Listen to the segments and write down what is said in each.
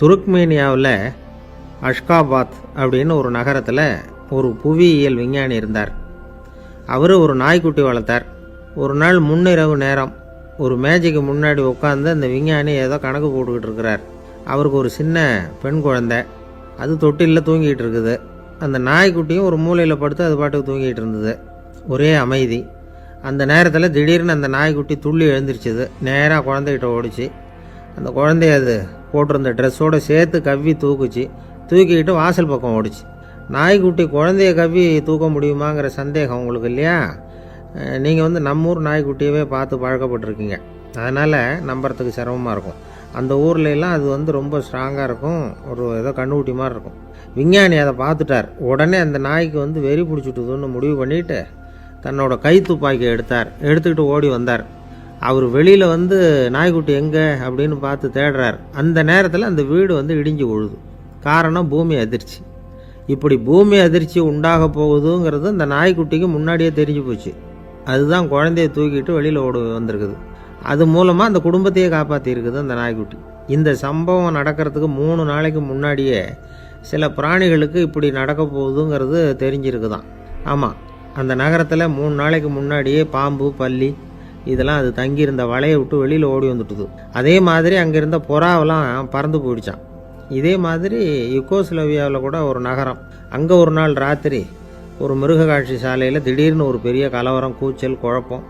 துருக்மேனியாவில் Ashgabat அப்படின்னு ஒரு நகரத்தில் ஒரு புவியியல் விஞ்ஞானி இருந்தார். அவர் ஒரு நாய்க்குட்டி வளர்த்தார். ஒரு நாள் முன்னிரவு நேரம் ஒரு மேஜைக்கு முன்னாடி உட்காந்து அந்த விஞ்ஞானி ஏதோ கணக்கு போட்டுக்கிட்டு இருக்கிறார். அவருக்கு ஒரு சின்ன பெண் குழந்தை. அது தொட்டிலில் தூங்கிட்டு இருக்குது. அந்த நாய்க்குட்டியும் ஒரு மூலையில் படுத்து அது பாட்டுக்கு தூங்கிட்டு இருந்தது. ஒரே அமைதி. அந்த நேரத்தில் திடீர்னு அந்த நாய்க்குட்டி துள்ளி எழுந்திருச்சுது. நேராக குழந்தைகிட்ட ஓடிச்சு. அந்த குழந்தைய அது போட்டிருந்த ட்ரெஸ்ஸோடு சேர்த்து கவ்வி தூக்குச்சு. தூக்கிக்கிட்டு வாசல் பக்கம் ஓடிச்சு. நாய்க்குட்டி குழந்தைய கவ்வி தூக்க முடியுமாங்கிற சந்தேகம் உங்களுக்கு இல்லையா? நீங்கள் வந்து நம்ம ஊர் நாய்க்குட்டியவே பார்த்து பழக்கப்பட்டிருக்கீங்க. அதனால் நம்புறதுக்கு சிரமமாக இருக்கும். அந்த ஊர்ல எல்லாம் அது வந்து ரொம்ப ஸ்ட்ராங்காக இருக்கும். ஒரு ஏதோ கண்ணுக்குட்டி மாதிரி இருக்கும். விஞ்ஞானி அதை பார்த்துட்டார். உடனே அந்த நாய்க்கு வந்து வெறி பிடிச்சிட்டுதுன்னு முடிவு பண்ணிவிட்டு தன்னோட கை துப்பாக்கி எடுத்தார். எடுத்துக்கிட்டு ஓடி வந்தார். அவர் வெளியில் வந்து நாய்க்குட்டி எங்கே? அப்படின்னு பார்த்து தேடுறார். அந்த நேரத்தில் அந்த வீடு வந்து இடிஞ்சு விழுது. காரணம் பூமி அதிர்ச்சி. இப்படி பூமி அதிர்ச்சி உண்டாக போகுதுங்கிறது அந்த நாய்க்குட்டிக்கு முன்னாடியே தெரிஞ்சு போச்சு. அதுதான் குழந்தைய தூக்கிட்டு வெளியில் ஓடு வந்திருக்குது. அது மூலமாக அந்த குடும்பத்தையே காப்பாற்றிருக்குது அந்த நாய்க்குட்டி. இந்த சம்பவம் நடக்கிறதுக்கு மூணு நாளைக்கு முன்னாடியே சில பிராணிகளுக்கு இப்படி நடக்க போகுதுங்கிறது தெரிஞ்சிருக்குதான். ஆமாம் அந்த நகரத்தில் மூணு நாளைக்கு முன்னாடியே பாம்பு பல்லி இதெல்லாம் அது தங்கியிருந்த வலையை விட்டு வெளியில் ஓடி வந்துட்டுது. அதே மாதிரி அங்கே இருந்த புறாவெல்லாம் பறந்து போயிடுச்சான் இதே மாதிரி யுகோஸ்லோவியாவில் கூட ஒரு நகரம். அங்கே ஒரு நாள் ராத்திரி ஒரு மிருக காட்சி சாலையில் திடீர்னு ஒரு பெரிய கலவரம் கூச்சல் குழப்பம்.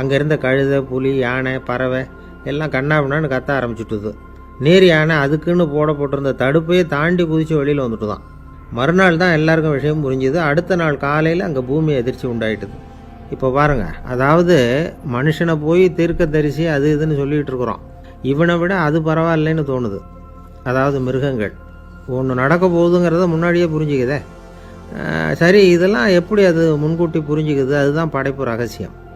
அங்கே இருந்த கழுதை புலி யானை பறவை எல்லாம் கண்ணாபின்னான்னு கத்த ஆரம்பிச்சுட்டுது. நேர் யானை அதுக்குன்னு போடப்பட்டிருந்த தடுப்பையே தாண்டி குதிச்சு வெளியில் வந்துட்டு தான் மறுநாள் தான் எல்லாருக்கும் விஷயம் புரிஞ்சுது. அடுத்த நாள் காலையில் அங்கே பூமி எதிர்ச்சி உண்டாயிட்டுது. இப்போ பாருங்கள் அதாவது மனுஷனை போய் தீர்க்க தரிசி அது இதுன்னு சொல்லிகிட்டு இருக்கிறோம். இவனை விட அது பரவாயில்லைன்னு தோணுது. அதாவது மிருகங்கள். ஒன்று நடக்க போகுதுங்கிறத முன்னாடியே புரிஞ்சுக்குதே. சரி இதெல்லாம் எப்படி அது முன்கூட்டி புரிஞ்சுக்குது? அதுதான் படைப்பு ரகசியம்.